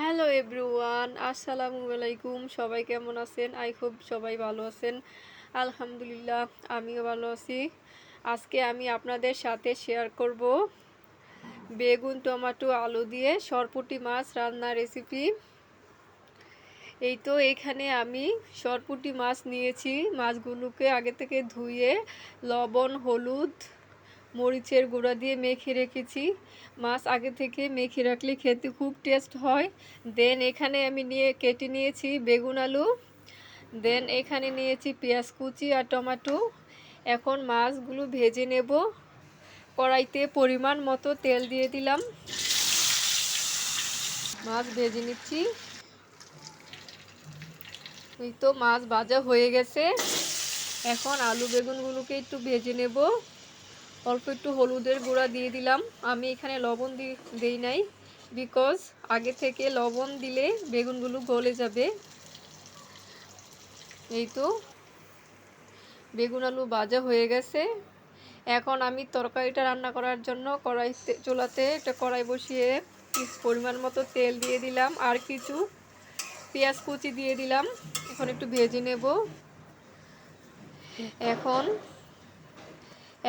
Hello everyone আসসালামু আলাইকুম সবাই কেমন আছেন? আই হোপ সবাই ভালো আছেন। আলহামদুলিল্লাহ, আমিও ভালো আছি। আজকে আমি আপনাদের সাথে শেয়ার করব বেগুন, টমাটো, আলু দিয়ে সরপুটি মাছ রান্নার রেসিপি এই তো এখানে আমি সরপুটি মাছ নিয়েছি। মাছগুলোকে আগে থেকে ধুয়ে লবণ, হলুদ মরিচের গুঁড়া দিয়ে মেখে রেখেছি। মাছ আগে থেকে মেখে রাখলে খেতে খুব টেস্ট হয়। দেন এখানে আমি নিয়ে কেটে নিয়েছি বেগুন আলু। দেন এখানে নিয়েছি পেঁয়াজ কুচি আর টমাটো। এখন মাছগুলো ভেজে নেব। কড়াইতে পরিমাণ মতো তেল দিয়ে দিলাম। মাছ ভেজে নিচ্ছি। এই তো মাছ ভাজা হয়ে গেছে। এখন আলু বেগুনগুলোকে একটু ভেজে নেব। অল্প একটু হলুদের গুঁড়া দিয়ে দিলাম। আমি এখানে লবণ দিই নাই বিকজ আগে থেকে লবণ দিলে বেগুনগুলো গলে যাবে। এই তো বেগুন আলু ভাজা হয়ে গেছে। এখন আমি তরকারিটা রান্না করার জন্য কড়াই চুলাতে একটা কড়াই বসিয়ে পরিমাণ মতো তেল দিয়ে দিলাম আর কিছু পেঁয়াজ কুচি দিয়ে দিলাম। এখন একটু ভেজে নেব। এখন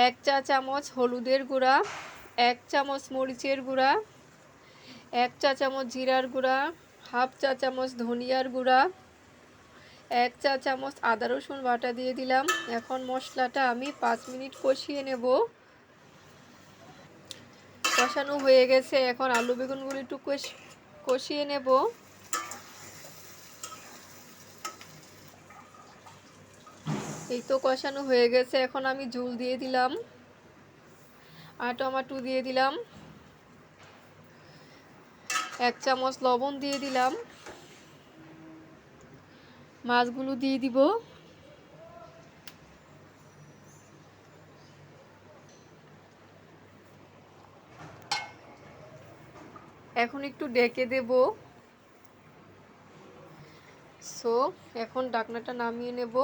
এক চা চামচ হলুদের গুঁড়া, এক চামচ মরিচের গুঁড়া, এক চা চামচ জিরার গুঁড়া, হাফ চা চামচ ধনিয়ার গুঁড়া, এক চা চামচ আদা রসুন বাটা দিয়ে দিলাম। এখন মশলাটা আমি পাঁচ মিনিট কষিয়ে নেব। কষানো হয়ে গেছে। এখন আলু বেগুনগুলো একটু কষিয়ে নেব। এই তো কষানো হয়ে গেছে, এখন আমি জুল দিয়ে দিলাম। আর টমাটো দিয়ে দিলাম। এক চামচ লবণ দিয়ে দিলাম। মাছগুলো দিয়ে দিব। এখন একটু ডেকে দেব। সো এখন ডাকনাটা নামিয়ে নেব।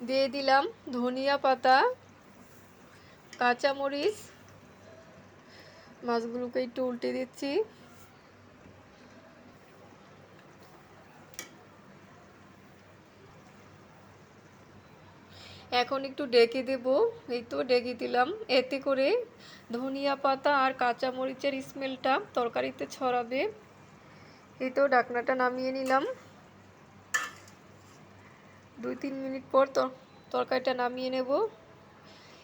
দিয়ে দিলাম ধনিয়া পাতা, কাঁচামরিচ, মাছগুলোকে একটু উল্টে দিচ্ছি। এখন একটু ডেকে দেব, এই তো ডেকে দিলাম। এতে করে ধনিয়া পাতা আর কাঁচামরিচের স্মেলটা তরকারিতে ছড়াবে। এই তো ডাকনাটা নামিয়ে নিলাম। দুই তিন মিনিট পর তরকারিটা নামিয়ে নেব।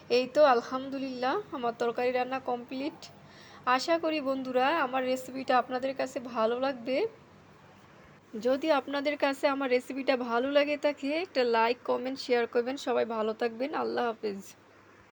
এই তো, আলহামদুলিল্লাহ, আমার তরকারি রান্না কমপ্লিট। আশা করি বন্ধুরা, আমার রেসিপিটা আপনাদের কাছে ভালো লাগবে। যদি আপনাদের কাছে আমার রেসিপিটা ভালো লাগে থাকে, একটা লাইক, কমেন্ট, শেয়ার করবেন। সবাই ভালো থাকবেন। আল্লাহ হাফেজ।